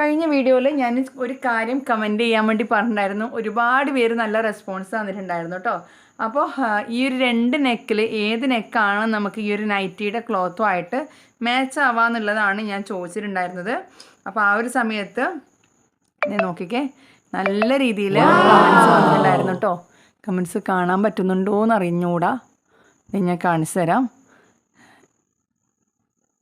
കഴിഞ്ഞ വീഡിയോയിൽ ഞാൻ ഒരു കാര്യം കമന്റ് ചെയ്യാൻ വേണ്ടി പറഞ്ഞിട്ടുണ്ടായിരുന്നു. ഒരുപാട് പേര് നല്ല റെസ്പോൺസ് തന്നിട്ടുണ്ടായിരുന്നു കേട്ടോ അപ്പോൾ ഈ ഒരു രണ്ട് നെക്കിൽ ഏത് നെക്കാണ് നമുക്ക് ഈ ഒരു നൈറ്റിയുടെ ക്ലോത്തുമായിട്ട് മാച്ച് ആവാന്നുള്ളതാണ് ഞാൻ ചോദിച്ചിട്ടുണ്ടായിരുന്നത്. അപ്പോൾ ആ ഒരു സമയത്ത് ഞാൻ നോക്കിക്കേ. നല്ല രീതിയിൽ കമൻസ് വന്നിട്ടുണ്ടായിരുന്നു കേട്ടോ കമൻസ് കാണാൻ പറ്റുന്നുണ്ടോ എന്ന് അറിഞ്ഞുകൂടാ ഞാൻ കാണിച്ചു തരാം.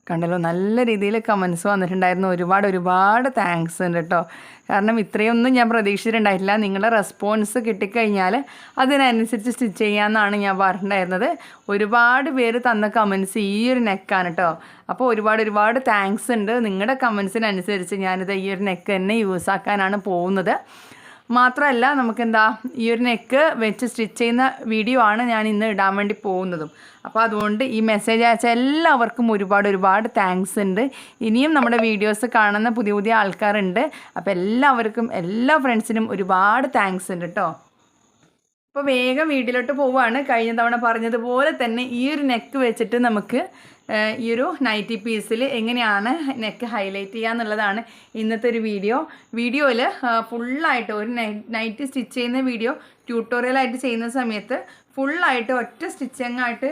കണ്ടല്ലോ നല്ല രീതിയിൽ കമൻസ് വന്നിട്ടുണ്ടായിരുന്നു. ഒരുപാട് ഒരുപാട് താങ്ക്സ് ഉണ്ട് കേട്ടോ കാരണം ഇത്രയൊന്നും ഞാൻ പ്രതീക്ഷിച്ചിട്ടുണ്ടായിട്ടില്ല. നിങ്ങളുടെ റെസ്പോൺസ് കിട്ടിക്കഴിഞ്ഞാൽ അതിനനുസരിച്ച് സ്റ്റിച്ച് ചെയ്യാമെന്നാണ് ഞാൻ പറഞ്ഞിട്ടുണ്ടായിരുന്നത്. ഒരുപാട് പേര് തന്ന കമൻസ് ഈ ഒരു നെക്കാണ് കേട്ടോ അപ്പോൾ ഒരുപാട് ഒരുപാട് താങ്ക്സ് ഉണ്ട്. നിങ്ങളുടെ കമൻസിനനുസരിച്ച് ഞാനിത് ഈ ഒരു നെക്ക് തന്നെ യൂസ് ആക്കാനാണ് പോകുന്നത്. മാത്രമല്ല നമുക്കെന്താ ഈ ഒരു നെക്ക് വെച്ച് സ്റ്റിച്ച് ചെയ്യുന്ന വീഡിയോ ആണ് ഞാൻ ഇന്ന് ഇടാൻ വേണ്ടി പോകുന്നതും. അപ്പോൾ അതുകൊണ്ട് ഈ മെസ്സേജ് അയച്ച എല്ലാവർക്കും ഒരുപാട് ഒരുപാട് താങ്ക്സ് ഉണ്ട്. ഇനിയും നമ്മുടെ വീഡിയോസ് കാണുന്ന പുതിയ പുതിയ ആൾക്കാരുണ്ട്. അപ്പോൾ എല്ലാവർക്കും എല്ലാ ഫ്രണ്ട്സിനും ഒരുപാട് താങ്ക്സ് ഉണ്ട് കേട്ടോ അപ്പോൾ വേഗം വീട്ടിലോട്ട് പോവുകയാണ് കഴിഞ്ഞ തവണ പറഞ്ഞതുപോലെ തന്നെ ഈ ഒരു നെക്ക് വെച്ചിട്ട് നമുക്ക് ഈ ഒരു നൈറ്റി പീസിൽ എങ്ങനെയാണ് നെക്ക് ഹൈലൈറ്റ് ചെയ്യുക എന്നുള്ളതാണ് ഇന്നത്തെ ഒരു വീഡിയോ വീഡിയോയിൽ ഫുള്ളായിട്ട് ഒരു നൈറ്റി സ്റ്റിച്ച് ചെയ്യുന്ന വീഡിയോ ട്യൂട്ടോറിയലായിട്ട് ചെയ്യുന്ന സമയത്ത് ഫുള്ളായിട്ട് ഒറ്റ സ്റ്റിച്ചിങ്ങായിട്ട്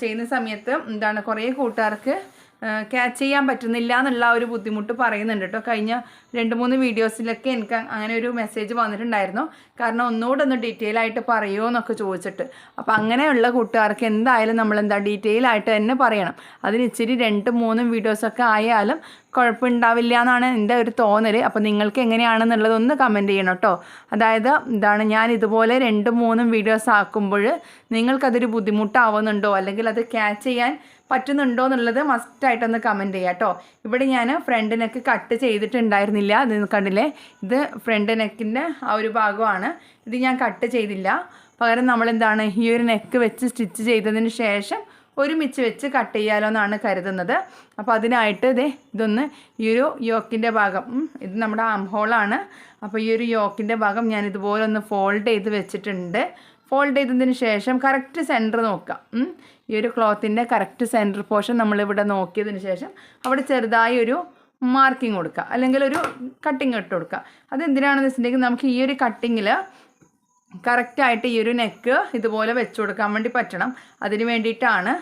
ചെയ്യുന്ന സമയത്ത് എന്താണ് കുറേ കൂട്ടുകാർക്ക് ക്യാച്ച് ചെയ്യാൻ പറ്റുന്നില്ല എന്നുള്ള ഒരു ബുദ്ധിമുട്ട് പറയുന്നുണ്ട് കേട്ടോ കഴിഞ്ഞ രണ്ട് മൂന്ന് വീഡിയോസിലൊക്കെ എനിക്ക് അങ്ങനെ ഒരു മെസ്സേജ് വന്നിട്ടുണ്ടായിരുന്നു. കാരണം ഒന്നുകൂടെ ഒന്ന് ഡീറ്റെയിൽ ആയിട്ട് പറയുമോ എന്നൊക്കെ ചോദിച്ചിട്ട്. അപ്പോൾ അങ്ങനെയുള്ള കൂട്ടുകാർക്ക് എന്തായാലും നമ്മൾ എന്താ ഡീറ്റെയിൽ ആയിട്ട് തന്നെ പറയണം. അതിന് ഇച്ചിരി രണ്ട് മൂന്നും വീഡിയോസൊക്കെ ആയാലും കുഴപ്പമുണ്ടാവില്ല എന്നാണ് എന്റെ ഒരു തോന്നൽ അപ്പോൾ നിങ്ങൾക്ക് എങ്ങനെയാണെന്നുള്ളതൊന്ന് കമന്റ് ചെയ്യണം കേട്ടോ അതായത് എന്താണ് ഞാൻ ഇതുപോലെ രണ്ടും മൂന്നും വീഡിയോസ് ആക്കുമ്പോൾ നിങ്ങൾക്കതൊരു ബുദ്ധിമുട്ടാവുന്നുണ്ടോ? അല്ലെങ്കിൽ അത് ക്യാച്ച് ചെയ്യാൻ പറ്റുന്നുണ്ടോ എന്നുള്ളത് മസ്റ്റായിട്ടൊന്ന് കമന്റ് ചെയ്യാം കേട്ടോ ഇവിടെ ഞാൻ ഫ്രണ്ട് നെക്ക് കട്ട് ചെയ്തിട്ടുണ്ടായിരുന്നില്ല. ഇത് കണ്ടില്ലേ? ഇത് ഫ്രണ്ട് നെക്കിന്റെ ആ ഒരു ഭാഗമാണ്. ഇത് ഞാൻ കട്ട് ചെയ്തില്ല. പകരം നമ്മളെന്താണ് ഈ ഒരു നെക്ക് വെച്ച് സ്റ്റിച്ച് ചെയ്തതിന് ശേഷം ഒരുമിച്ച് വെച്ച് കട്ട് ചെയ്യാലോ എന്നാണ് കരുതുന്നത്. അപ്പോൾ അതിനായിട്ട് ഇതേ ഇതൊന്ന് ഈ ഒരു യോക്കിന്റെ ഭാഗം ഇത് നമ്മുടെ ആം ഹോളാണ് അപ്പോൾ ഈ ഒരു യോക്കിന്റെ ഭാഗം ഞാൻ ഇതുപോലെ ഒന്ന് ഫോൾഡ് ചെയ്ത് വെച്ചിട്ടുണ്ട്. ഫോൾഡ് ചെയ്തതിന് ശേഷം കറക്റ്റ് സെന്റർ നോക്കാം. ഈ ഒരു ക്ലോത്തിന്റെ കറക്റ്റ് സെന്റർ പോർഷൻ നമ്മളിവിടെ നോക്കിയതിന് ശേഷം അവിടെ ചെറുതായി ഒരു മാർക്കിംഗ് കൊടുക്കുക. അല്ലെങ്കിൽ ഒരു കട്ടിങ് ഇട്ട് കൊടുക്കുക. അതെന്തിനാണെന്ന് വെച്ചിട്ടുണ്ടെങ്കിൽ നമുക്ക് ഈ ഒരു കട്ടിങ്ങിൽ കറക്റ്റായിട്ട് ഈ ഒരു നെക്ക് ഇതുപോലെ വെച്ച് കൊടുക്കാൻ വേണ്ടി പറ്റണം. അതിന് വേണ്ടിയിട്ടാണ്.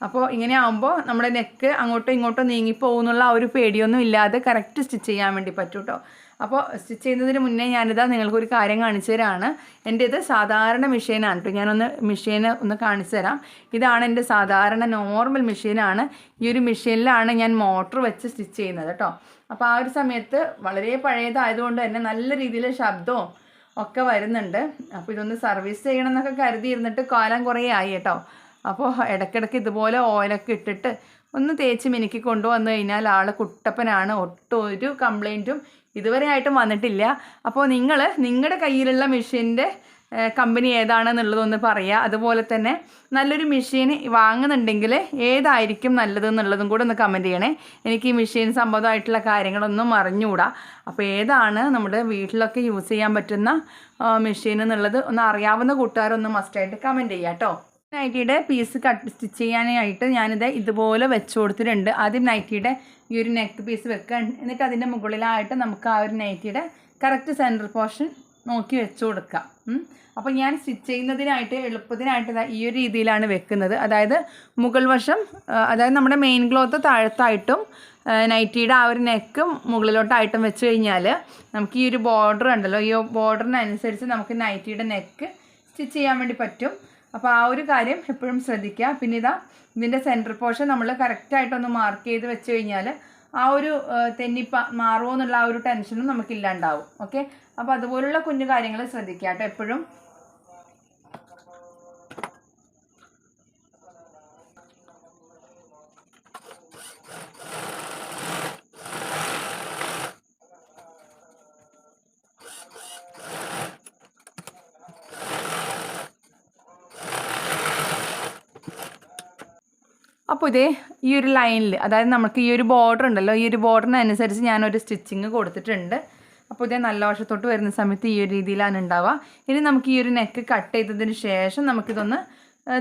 അപ്പോൾ ഇങ്ങനെ ആകുമ്പോൾ നമ്മുടെ നെക്ക് അങ്ങോട്ടോ ഇങ്ങോട്ടോ നീങ്ങിപ്പോകുന്നുള്ള ആ ഒരു പേടിയൊന്നും ഇല്ലാതെ കറക്റ്റ് സ്റ്റിച്ച് ചെയ്യാൻ വേണ്ടി പറ്റും കേട്ടോ. അപ്പോൾ സ്റ്റിച്ച് ചെയ്യുന്നതിന് മുന്നേ ഞാനിതാ നിങ്ങൾക്കൊരു കാര്യം കാണിച്ചു തരാണ്. എന്റെ ഇത് സാധാരണ മെഷീനാണ് കേട്ടോ ഞാനൊന്ന് മെഷീന് ഒന്ന് കാണിച്ചു തരാം. ഇതാണ് എന്റെ സാധാരണ നോർമൽ മെഷീനാണ് ഈ ഒരു മെഷീനിലാണ് ഞാൻ മോട്ടർ വെച്ച് സ്റ്റിച്ച് ചെയ്യുന്നത് കേട്ടോ അപ്പോൾ ആ ഒരു സമയത്ത് വളരെ പഴയതായതുകൊണ്ട് തന്നെ നല്ല രീതിയിൽ ശബ്ദവും ഒക്കെ വരുന്നുണ്ട്. അപ്പോൾ ഇതൊന്ന് സർവീസ് ചെയ്യണം എന്നൊക്കെ കരുതിയിരുന്നിട്ട് കാലം കുറേ ആയി കേട്ടോ അപ്പോൾ ഇടയ്ക്കിടയ്ക്ക് ഇതുപോലെ ഓയിലൊക്കെ ഇട്ടിട്ട് ഒന്ന് തേച്ച് മിനുക്കി കൊണ്ടുവന്നു കഴിഞ്ഞാൽ ആൾ കുട്ടപ്പനാണ്. ഒട്ടും ഒരു കംപ്ലൈന്റും ഇതുവരെ ആയിട്ടും വന്നിട്ടില്ല. അപ്പോൾ നിങ്ങൾ നിങ്ങളുടെ കയ്യിലുള്ള മെഷീന്റെ കമ്പനി ഏതാണെന്നുള്ളതൊന്ന് പറയുക അതുപോലെ തന്നെ നല്ലൊരു മെഷീൻ വാങ്ങുന്നുണ്ടെങ്കിൽ ഏതായിരിക്കും നല്ലത് എന്നുള്ളതും കൂടെ ഒന്ന് കമന്റ് ചെയ്യണേ. എനിക്ക് ഈ മെഷീൻ സംബന്ധമായിട്ടുള്ള കാര്യങ്ങളൊന്നും അറിഞ്ഞുകൂടാ. അപ്പോൾ ഏതാണ് നമ്മുടെ വീട്ടിലൊക്കെ യൂസ് ചെയ്യാൻ പറ്റുന്ന മെഷീൻ എന്നുള്ളത് ഒന്ന് അറിയാവുന്ന കൂട്ടുകാരൊന്ന് മസ്റ്റായിട്ട് കമന്റ് ചെയ്യാം കേട്ടോ നൈറ്റിയുടെ പീസ് കട്ട് സ്റ്റിച്ച് ചെയ്യാനായിട്ട് ഞാനിത് ഇതുപോലെ വെച്ച് കൊടുത്തിട്ടുണ്ട്. ആദ്യം നൈറ്റിയുടെ ഈ ഒരു നെക്ക് പീസ് വെക്കുക. എന്നിട്ട് അതിന്റെ മുകളിലായിട്ട് നമുക്ക് ആ ഒരു നൈറ്റിയുടെ കറക്റ്റ് സെന്റർ പോർഷൻ നോക്കി വെച്ച് കൊടുക്കാം. അപ്പോൾ ഞാൻ സ്റ്റിച്ച് ചെയ്യുന്നതിനായിട്ട് എളുപ്പത്തിനായിട്ട് ഈ ഒരു രീതിയിലാണ് വെക്കുന്നത്. അതായത് മുകൾ വശം അതായത് നമ്മുടെ മെയിൻ ക്ലോത്ത് താഴത്തായിട്ടും നൈറ്റിയുടെ ആ ഒരു നെക്കും മുകളിലോട്ടായിട്ടും വെച്ച് കഴിഞ്ഞാൽ നമുക്ക് ഈ ഒരു ബോർഡർ ഉണ്ടല്ലോ. ഈ ബോർഡറിനനുസരിച്ച് നമുക്ക് നൈറ്റിയുടെ നെക്ക് സ്റ്റിച്ച് ചെയ്യാൻ വേണ്ടി പറ്റും. അപ്പോൾ ആ ഒരു കാര്യം എപ്പോഴും ശ്രദ്ധിക്കുക. പിന്നെ ഇതാ ഇതിന്റെ സെന്റർ പോർഷൻ നമ്മൾ കറക്റ്റായിട്ടൊന്ന് മാർക്ക് ചെയ്ത് വെച്ച് കഴിഞ്ഞാൽ ആ ഒരു തെന്നിപ്പ മാറുമോ എന്നുള്ള ആ ഒരു ടെൻഷനും നമുക്കില്ലാണ്ടാവും. ഓക്കെ അപ്പോൾ അതുപോലുള്ള കുഞ്ഞു കാര്യങ്ങൾ ശ്രദ്ധിക്കുക കേട്ടോ എപ്പോഴും. അപ്പോൾ ഇതേ ഈ ഒരു ലൈനിൽ അതായത് നമുക്ക് ഈ ഒരു ബോർഡർ ഉണ്ടല്ലോ ഈ ഒരു ബോർഡറിനനുസരിച്ച് ഞാനൊരു സ്റ്റിച്ചിങ് കൊടുത്തിട്ടുണ്ട്. അപ്പോൾ ഇതേ നല്ല വശത്തോട്ട് വരുന്ന സമയത്ത് ഈ ഒരു രീതിയിലാണ് ഉണ്ടാവുക. ഇനി നമുക്ക് ഈ ഒരു നെക്ക് കട്ട് ചെയ്തതിന് ശേഷം നമുക്കിതൊന്ന്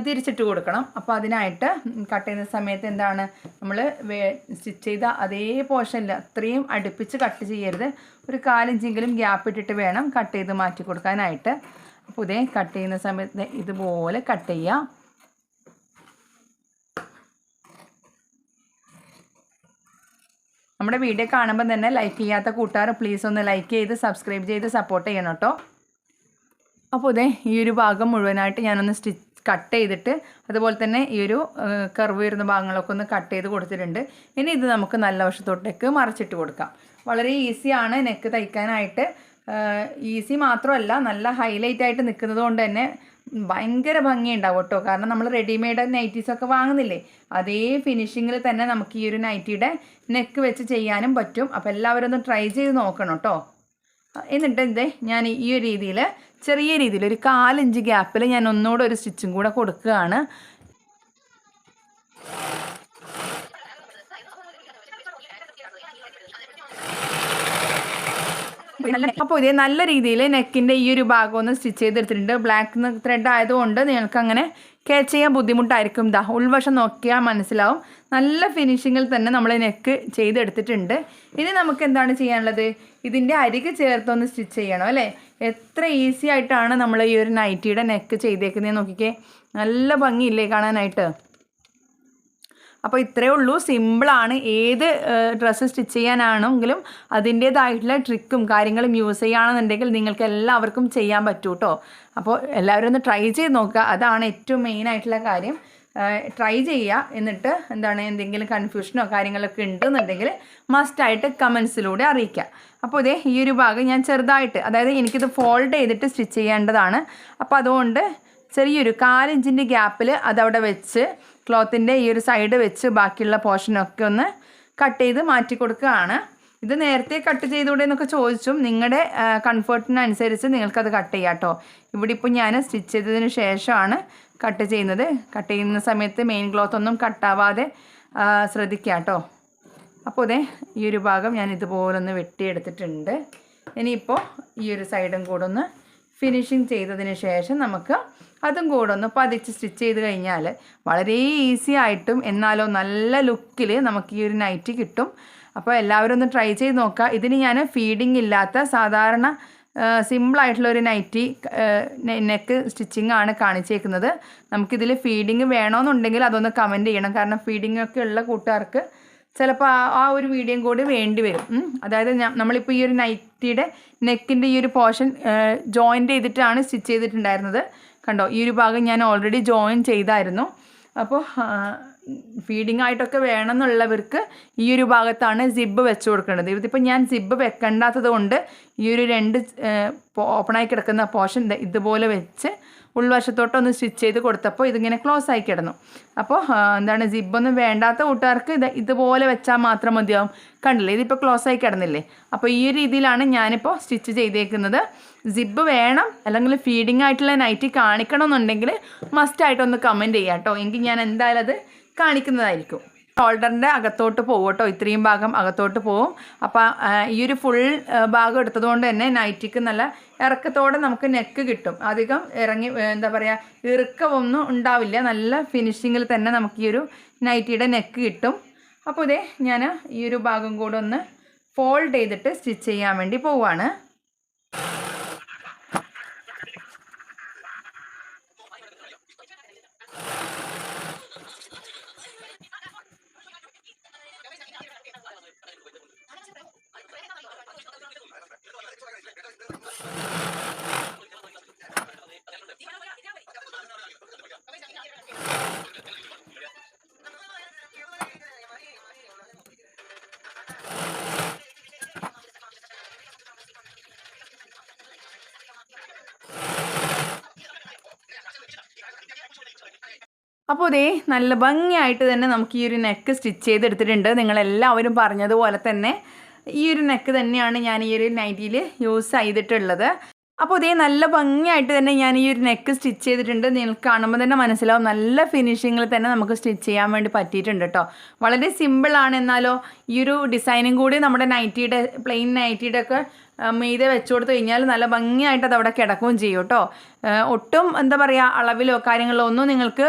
തിരിച്ചിട്ട് കൊടുക്കണം. അപ്പോൾ അതിനായിട്ട് കട്ട് ചെയ്യുന്ന സമയത്ത് എന്താണ്? നമ്മൾ സ്റ്റിച്ച് ചെയ്ത അതേ പോർഷനിൽ അത്രയും അടുപ്പിച്ച് കട്ട് ചെയ്യരുത്. ഒരു കാലിഞ്ചെങ്കിലും ഗ്യാപ്പ് ഇട്ടിട്ട് വേണം കട്ട് ചെയ്ത് മാറ്റി കൊടുക്കാനായിട്ട്. അപ്പോൾ ഇതേ കട്ട് ചെയ്യുന്ന സമയത്ത് ഇതുപോലെ കട്ട് ചെയ്യാം. നമ്മുടെ വീഡിയോ കാണുമ്പോൾ തന്നെ ലൈക്ക് ചെയ്യാത്ത കൂട്ടുകാർ പ്ലീസ് ഒന്ന് ലൈക്ക് ചെയ്ത് സബ്സ്ക്രൈബ് ചെയ്ത് സപ്പോർട്ട് ചെയ്യണം കേട്ടോ അപ്പോൾ ഇതേ ഈ ഒരു ഭാഗം മുഴുവനായിട്ട് ഞാനൊന്ന് സ്റ്റിച്ച് കട്ട് ചെയ്തിട്ട് അതുപോലെ തന്നെ ഈ ഒരു കർവ് വരുന്ന ഭാഗങ്ങളൊക്കെ ഒന്ന് കട്ട് ചെയ്ത് കൊടുത്തിട്ടുണ്ട്. ഇനി ഇത് നമുക്ക് നല്ല വശത്തോട്ടേക്ക് മറിച്ചിട്ട് കൊടുക്കാം. വളരെ ഈസിയാണ് നെക്ക് തയ്ക്കാനായിട്ട്. ഈസി മാത്രമല്ല നല്ല ഹൈലൈറ്റ് ആയിട്ട് നിൽക്കുന്നത് കൊണ്ട് തന്നെ ഭയങ്കര ഭംഗിയുണ്ടാവും കേട്ടോ. കാരണം നമ്മൾ റെഡിമെയ്ഡ് നൈറ്റീസൊക്കെ വാങ്ങുന്നില്ലേ? അതേ ഫിനിഷിങ്ങിൽ തന്നെ നമുക്ക് ഈ ഒരു നൈറ്റിയുടെ നെക്ക് വെച്ച് ചെയ്യാനും പറ്റും. അപ്പോൾ എല്ലാവരും ഒന്ന് ട്രൈ ചെയ്ത് നോക്കണം കേട്ടോ. എന്നിട്ട് എന്തേ ഞാൻ ഈ ഒരു രീതിയിൽ ചെറിയ രീതിയിൽ ഒരു കാലിഞ്ച് ഗ്യാപ്പിൽ ഞാൻ ഒന്നുകൂടെ ഒരു സ്റ്റിച്ചും കൂടെ കൊടുക്കുകയാണ്. അപ്പോൾ ഇതേ നല്ല രീതിയിൽ നെക്കിന്റെ ഈ ഒരു ഭാഗം ഒന്ന് സ്റ്റിച്ച് ചെയ്തെടുത്തിട്ടുണ്ട്. ബ്ലാക്ക് ത്രെഡ് ആയതുകൊണ്ട് നിങ്ങൾക്ക് അങ്ങനെ ക്യാച്ച് ചെയ്യാൻ ബുദ്ധിമുട്ടായിരിക്കും. ദാ ഉൾവശം നോക്കിയാൽ മനസ്സിലാവും. നല്ല ഫിനിഷിങ്ങിൽ തന്നെ നമ്മൾ നെക്ക് ചെയ്തെടുത്തിട്ടുണ്ട്. ഇനി നമുക്ക് എന്താണ് ചെയ്യാനുള്ളത്? ഇതിന്റെ അരികെ ചേർത്തൊന്ന് സ്റ്റിച്ച് ചെയ്യണം അല്ലേ? എത്ര ഈസി ആയിട്ടാണ് നമ്മൾ ഈ ഒരു നൈറ്റിയുടെ നെക്ക് ചെയ്തേക്കുന്നത് നോക്കിക്കേ. നല്ല ഭംഗിയില്ലേ കാണാനായിട്ട്? അപ്പോൾ ഇത്രയേ ഉള്ളൂ. സിമ്പിളാണ് ഏത് ഡ്രസ്സ് സ്റ്റിച്ച് ചെയ്യാനാണെങ്കിലും അതിന്റേതായിട്ടുള്ള ട്രിക്കും കാര്യങ്ങളും യൂസ് ചെയ്യുകയാണെന്നുണ്ടെങ്കിൽ നിങ്ങൾക്ക് എല്ലാവർക്കും ചെയ്യാൻ പറ്റൂ കേട്ടോ അപ്പോൾ എല്ലാവരും ഒന്ന് ട്രൈ ചെയ്ത് നോക്കുക. അതാണ് ഏറ്റവും മെയിൻ ആയിട്ടുള്ള കാര്യം. ട്രൈ ചെയ്യുക. എന്നിട്ട് എന്താണ് എന്തെങ്കിലും കൺഫ്യൂഷനോ കാര്യങ്ങളൊക്കെ ഉണ്ടെന്നുണ്ടെങ്കിൽ മസ്റ്റായിട്ട് കമൻസിലൂടെ അറിയിക്കുക. അപ്പോൾ ഇതേ ഈ ഒരു ഭാഗം ഞാൻ ചെറുതായിട്ട് അതായത് എനിക്കിത് ഫോൾഡ് ചെയ്തിട്ട് സ്റ്റിച്ച് ചെയ്യേണ്ടതാണ്. അപ്പോൾ അതുകൊണ്ട് ചെറിയൊരു കാലിഞ്ചിന്റെ ഗ്യാപ്പിൽ അതവിടെ വെച്ച് ക്ലോത്തിന്റെ ഈ ഒരു സൈഡ് വെച്ച് ബാക്കിയുള്ള പോർഷനൊക്കെ ഒന്ന് കട്ട് ചെയ്ത് മാറ്റി കൊടുക്കുകയാണ്. ഇത് നേരത്തെ കട്ട് ചെയ്തുകൂടെ എന്നൊക്കെ ചോദിച്ചും നിങ്ങളുടെ കംഫർട്ടിനനുസരിച്ച് നിങ്ങൾക്കത് കട്ട് ചെയ്യാം കേട്ടോ ഇവിടെ ഇപ്പോൾ ഞാൻ സ്റ്റിച്ച് ചെയ്തതിന് ശേഷമാണ് കട്ട് ചെയ്യുന്നത്. കട്ട് ചെയ്യുന്ന സമയത്ത് മെയിൻ ക്ലോത്ത് ഒന്നും കട്ടാവാതെ ശ്രദ്ധിക്കുക കേട്ടോ അപ്പോൾ ഇതേ ഈ ഒരു ഭാഗം ഞാൻ ഇതുപോലൊന്ന് വെട്ടിയെടുത്തിട്ടുണ്ട്. ഇനിയിപ്പോൾ ഈ ഒരു സൈഡും കൂടെ ഒന്ന് ഫിനിഷിങ് ചെയ്തതിന് ശേഷം നമുക്ക് അതും കൂടെ ഒന്ന് പതിച്ച് സ്റ്റിച്ച് ചെയ്ത് കഴിഞ്ഞാൽ വളരെ ഈസി ആയിട്ടും എന്നാലോ നല്ല ലുക്കിൽ നമുക്ക് ഈ ഒരു നൈറ്റി കിട്ടും. അപ്പോൾ എല്ലാവരും ഒന്ന് ട്രൈ ചെയ്ത് നോക്കുക. ഇതിന് ഞാൻ ഫീഡിങ് ഇല്ലാത്ത സാധാരണ സിമ്പിളായിട്ടുള്ള ഒരു നൈറ്റി നെക്ക് സ്റ്റിച്ചിങ് ആണ് കാണിച്ചേക്കുന്നത്. നമുക്കിതിൽ ഫീഡിങ് വേണമെന്നുണ്ടെങ്കിൽ അതൊന്ന് കമന്റ് ചെയ്യണം. കാരണം ഫീഡിംഗ് ഒക്കെ ഉള്ള കൂട്ടുകാർക്ക് ചിലപ്പോൾ ആ ആ ഒരു വീഡിയോയും കൂടി വേണ്ടി വരും. അതായത് നമ്മളിപ്പോൾ ഈ ഒരു നൈറ്റിയുടെ നെക്കിന്റെ ഈ ഒരു പോർഷൻ ജോയിന്റ് ചെയ്തിട്ടാണ് സ്റ്റിച്ച് ചെയ്തിട്ടുണ്ടായിരുന്നത്. കണ്ടോ? ഈ ഒരു ഭാഗം ഞാൻ ഓൾറെഡി ജോയിൻ ചെയ്തായിരുന്നു. അപ്പോൾ ഫീഡിംഗ് ആയിട്ടൊക്കെ വേണമെന്നുള്ളവർക്ക് ഈ ഒരു ഭാഗത്താണ് സിബ് വെച്ച് കൊടുക്കേണ്ടത്. ഇതിപ്പോൾ ഞാൻ സിബ് വെക്കേണ്ടാത്തത് കൊണ്ട് ഈ ഒരു രണ്ട് ഓപ്പണായി കിടക്കുന്ന പോർഷൻ ഇതുപോലെ വെച്ച് ഉൾവശത്തോട്ടൊന്ന് സ്റ്റിച്ച് ചെയ്ത് കൊടുത്തപ്പോൾ ഇതിങ്ങനെ ക്ലോസ് ആയി കിടന്നു. അപ്പോൾ എന്താണ് സിബൊന്നും വേണ്ടാത്ത കൂട്ടുകാർക്ക് ഇത് ഇതുപോലെ വെച്ചാൽ മാത്രം മതിയാവും. കണ്ടില്ലേ? ഇതിപ്പോൾ ക്ലോസ് ആയി കിടന്നില്ലേ? അപ്പോൾ ഈ രീതിയിലാണ് ഞാനിപ്പോൾ സ്റ്റിച്ച് ചെയ്തേക്കുന്നത്. സിബ് വേണം അല്ലെങ്കിൽ ഫീഡിംഗ് ആയിട്ടുള്ള നൈറ്റി കാണിക്കണമെന്നുണ്ടെങ്കിൽ മസ്റ്റായിട്ടൊന്ന് കമന്റ് ചെയ്യാം കേട്ടോ. എങ്കിൽ ഞാൻ എന്തായാലും അത് കാണിക്കുന്നതായിരിക്കും. ഷോൾഡറിന്റെ അകത്തോട്ട് പോകും കേട്ടോ. ഇത്രയും ഭാഗം അകത്തോട്ട് പോകും അപ്പോൾ ഈ ഒരു ഫുൾ ഭാഗം എടുത്തതുകൊണ്ട് തന്നെ നൈറ്റിക്ക് നല്ല ഇറക്കത്തോടെ നമുക്ക് നെക്ക് കിട്ടും. അധികം ഇറങ്ങി എന്താ പറയുക ഇറുക്കമൊന്നും ഉണ്ടാവില്ല. നല്ല ഫിനിഷിങ്ങിൽ തന്നെ നമുക്ക് ഈ ഒരു നൈറ്റിയുടെ നെക്ക് കിട്ടും. അപ്പോൾ ഇതേ ഞാൻ ഈ ഒരു ഭാഗം കൂടെ ഒന്ന് ഫോൾഡ് ചെയ്തിട്ട് സ്റ്റിച്ച് ചെയ്യാൻ വേണ്ടി പോവുകയാണ് അപ്പോൾ ഇതേ നല്ല ഭംഗിയായിട്ട് തന്നെ നമുക്ക് ഈ ഒരു നെക്ക് സ്റ്റിച്ച് ചെയ്തെടുത്തിട്ടുണ്ട്. നിങ്ങളെല്ലാവരും പറഞ്ഞതുപോലെ തന്നെ ഈ ഒരു നെക്ക് തന്നെയാണ് ഞാൻ ഈ ഒരു നൈറ്റിയിൽ യൂസ് ചെയ്തിട്ടുള്ളത്. അപ്പോൾ ഇതേ നല്ല ഭംഗിയായിട്ട് തന്നെ ഞാൻ ഈ ഒരു നെക്ക് സ്റ്റിച്ച് ചെയ്തിട്ടുണ്ട്. നിങ്ങൾക്ക് കാണുമ്പോൾ തന്നെ മനസ്സിലാവും നല്ല ഫിനിഷിങ്ങിൽ തന്നെ നമുക്ക് സ്റ്റിച്ച് ചെയ്യാൻ വേണ്ടി പറ്റിയിട്ടുണ്ട് കേട്ടോ വളരെ സിമ്പിളാണ് എന്നാലോ ഈ ഒരു ഡിസൈനും കൂടി നമ്മുടെ നൈറ്റിയുടെ പ്ലെയിൻ നൈറ്റിയുടെ ഒക്കെ മീതെ വെച്ചു കൊടുത്തു കഴിഞ്ഞാൽ നല്ല ഭംഗിയായിട്ട് അത് അവിടെ കിടക്കുകയും ചെയ്യും കേട്ടോ ഒട്ടും എന്താ പറയുക അളവിലോ കാര്യങ്ങളോ ഒന്നും നിങ്ങൾക്ക്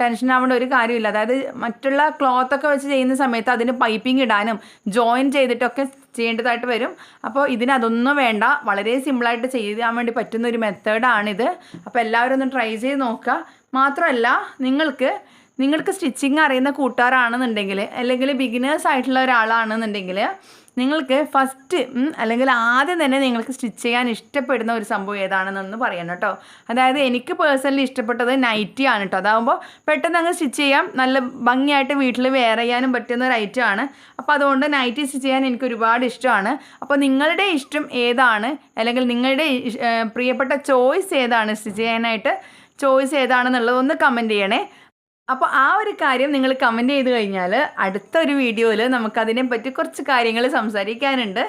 ടെൻഷൻ ആവേണ്ട ഒരു കാര്യമില്ല അതായത് മറ്റുള്ള ക്ലോത്ത് ഒക്കെ വെച്ച് ചെയ്യുന്ന സമയത്ത് അതിന് പൈപ്പിംഗ് ഇടാനും ജോയിൻ ചെയ്തിട്ടൊക്കെ ചെയ്യേണ്ടതായിട്ട് വരും. അപ്പോൾ ഇതിന് അതൊന്നും വേണ്ട. വളരെ സിമ്പിളായിട്ട് ചെയ്യാൻ വേണ്ടി പറ്റുന്ന ഒരു മെത്തേഡാണിത് അപ്പോൾ എല്ലാവരും ഒന്ന് ട്രൈ ചെയ്ത് നോക്കുക. മാത്രമല്ല നിങ്ങൾക്ക് നിങ്ങൾക്ക് സ്റ്റിച്ചിങ് അറിയുന്ന കൂട്ടുകാരാണെന്നുണ്ടെങ്കിൽ അല്ലെങ്കിൽ ബിഗിനേഴ്സ് ആയിട്ടുള്ള ഒരാളാണെന്നുണ്ടെങ്കിൽ നിങ്ങൾക്ക് ഫസ്റ്റ് അല്ലെങ്കിൽ ആദ്യം തന്നെ നിങ്ങൾക്ക് സ്റ്റിച്ച് ചെയ്യാൻ ഇഷ്ടപ്പെടുന്ന ഒരു സംഭവം ഏതാണെന്നൊന്ന് പറയണം കേട്ടോ. അതായത് എനിക്ക് പേഴ്സണലി ഇഷ്ടപ്പെട്ടത് നൈറ്റി ആണ് കേട്ടോ. അതാകുമ്പോൾ പെട്ടെന്ന് അങ്ങ് സ്റ്റിച്ച് ചെയ്യാം. നല്ല ഭംഗിയായിട്ട് വീട്ടിൽ വെയർ ചെയ്യാനും പറ്റുന്ന ഒരു ഐറ്റം ആണ്. അപ്പോൾ അതുകൊണ്ട് നൈറ്റി സ്റ്റിച്ച് ചെയ്യാൻ എനിക്ക് ഒരുപാട് ഇഷ്ടമാണ്. അപ്പോൾ നിങ്ങളുടെ ഇഷ്ടം ഏതാണ്? അല്ലെങ്കിൽ നിങ്ങളുടെ പ്രിയപ്പെട്ട ചോയ്സ് ഏതാണ് സ്റ്റിച്ച് ചെയ്യാനായിട്ട്? ചോയ്സ് ഏതാണെന്നുള്ളത് ഒന്ന് കമന്റ് ചെയ്യണേ. അപ്പോൾ ആ ഒരു കാര്യം നിങ്ങൾ കമന്റ് ചെയ്ത് കഴിഞ്ഞാൽ അടുത്ത ഒരു വീഡിയോയിൽ നമുക്കതിനെ പറ്റി കുറച്ച് കാര്യങ്ങൾ സംസാരിക്കാനുണ്ട്.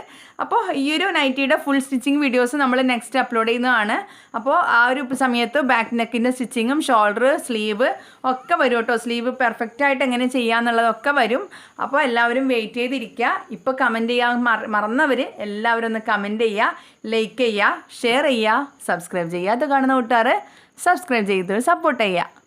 അപ്പോൾ ഈ ഒരു നൈറ്റിയുടെ ഫുൾ സ്റ്റിച്ചിങ് വീഡിയോസ് നമ്മൾ നെക്സ്റ്റ് അപ്ലോഡ് ചെയ്യുന്നതാണ്. അപ്പോൾ ആ ഒരു സമയത്ത് ബാക്ക് നെക്കിന്റെ സ്റ്റിച്ചിങ്ങും ഷോൾഡർ സ്ലീവ് ഒക്കെ വരും കേട്ടോ. സ്ലീവ് പെർഫെക്റ്റ് ആയിട്ട് എങ്ങനെ ചെയ്യാന്നുള്ളതൊക്കെ വരും. അപ്പോൾ എല്ലാവരും വെയിറ്റ് ചെയ്തിരിക്കുക. ഇപ്പോൾ കമന്റ് ചെയ്യാൻ മറ മറന്നവർ എല്ലാവരും ഒന്ന് കമന്റ് ചെയ്യുക ലൈക്ക് ചെയ്യുക ഷെയർ ചെയ്യുക സബ്സ്ക്രൈബ് ചെയ്യുക. അത് കാണുന്ന കൂട്ടുകാർ സബ്സ്ക്രൈബ് ചെയ്ത് സപ്പോർട്ട് ചെയ്യുക.